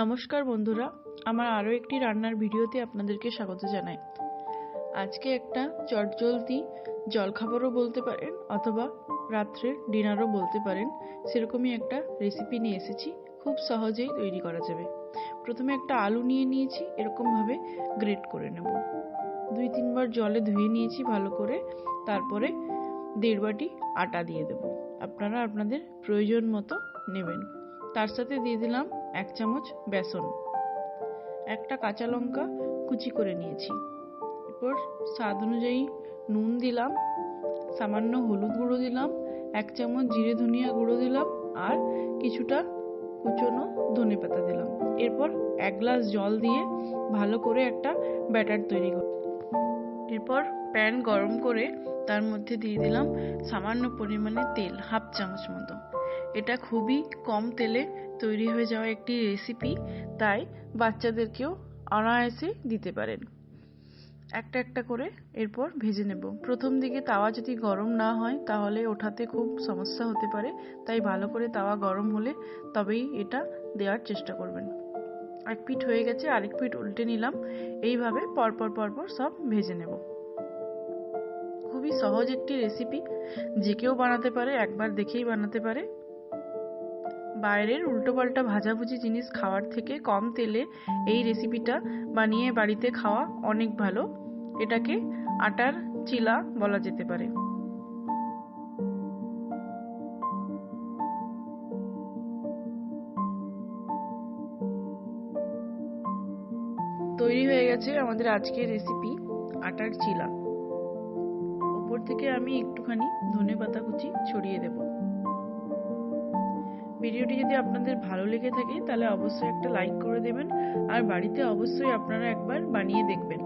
নমস্কার বন্ধুরা, আমার আরও একটি রান্নার ভিডিওতে আপনাদেরকে স্বাগত জানাই। আজকে একটা চটজলদি জলখাবারও বলতে পারেন অথবা রাত্রের ডিনারও বলতে পারেন, সেরকমই একটা রেসিপি নিয়ে এসেছি, খুব সহজেই তৈরি করা যাবে। প্রথমে একটা আলু নিয়ে নিয়েছি, এরকমভাবে গ্রেট করে নেব। দুই তিনবার জলে ধুয়ে নিয়েছি ভালো করে, তারপরে দেড় বাটি আটা দিয়ে দেব। আপনারা আপনাদের প্রয়োজন মতো নেবেন। তার সাথে দিয়ে দিলাম এক চামচ বেসন। একটা কাঁচা লঙ্কা কুচি করে নিয়েছি। এরপর স্বাদ অনুযায়ী নুন দিলাম, সামান্য হলুদ গুঁড়ো দিলাম, এক চামচ জিরে ধনিয়া গুঁড়ো দিলাম আর কিছুটা কুচনো ধনে পাতা দিলাম। এরপর এক গ্লাস জল দিয়ে ভালো করে একটা ব্যাটার তৈরি কর। এরপর প্যান গরম করে তার মধ্যে দিয়ে দিলাম সামান্য পরিমাণে তেল, হাফ চামচ মতো। এটা খুবই কম তেলে তৈরি হয়ে যাওয়া একটি রেসিপি তাই বাচ্চাদেরকেও অনায়াসে দিতে পারেন। একটা একটা করে এরপর ভেজে নেব। প্রথম দিকে তাওয়া যদি গরম না হয়, তাহলে ওঠাতে খুব সমস্যা হতে পারে। তাই ভালো করে তাওয়া গরম হলে তবেই এটা দেওয়ার চেষ্টা করবেন। এক পিঠ হয়ে গেছে, আরেক পিঠ উল্টে নিলাম। এইভাবে পরপর পরপর সব ভেজে নেব। খুবই সহজ একটি রেসিপি যে কেউ বানাতে পারে, একবার দেখেই বানাতে পারে। বাইরের উল্টোপাল্টা ভাজাভুজি জিনিস খাওয়ার থেকে কম তেলে এই রেসিপিটা বানিয়ে বাড়িতে খাওয়া অনেক ভালো। এটাকে আটার চিলা বলা যেতে পারে। তৈরি হয়ে গেছে আমাদের আজকের রেসিপি, আটার চিলা। ওপর থেকে আমি একটুখানি ধনে পাতা কুচি ছড়িয়ে দেব। ভিডিওটি যদি আপনাদের ভালো লেগে থাকে, তাহলে অবশ্যই একটা লাইক করে দেবেন। আর বাড়িতে অবশ্যই আপনারা একবার বানিয়ে দেখবেন।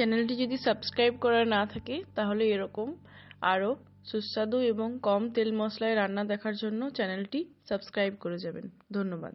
চ্যানেলটি যদি সাবস্ক্রাইব করা না থাকে, তাহলে এরকম আরও সুস্বাদু এবং কম তেল মশলায় রান্না দেখার জন্য চ্যানেলটি সাবস্ক্রাইব করে যাবেন। ধন্যবাদ।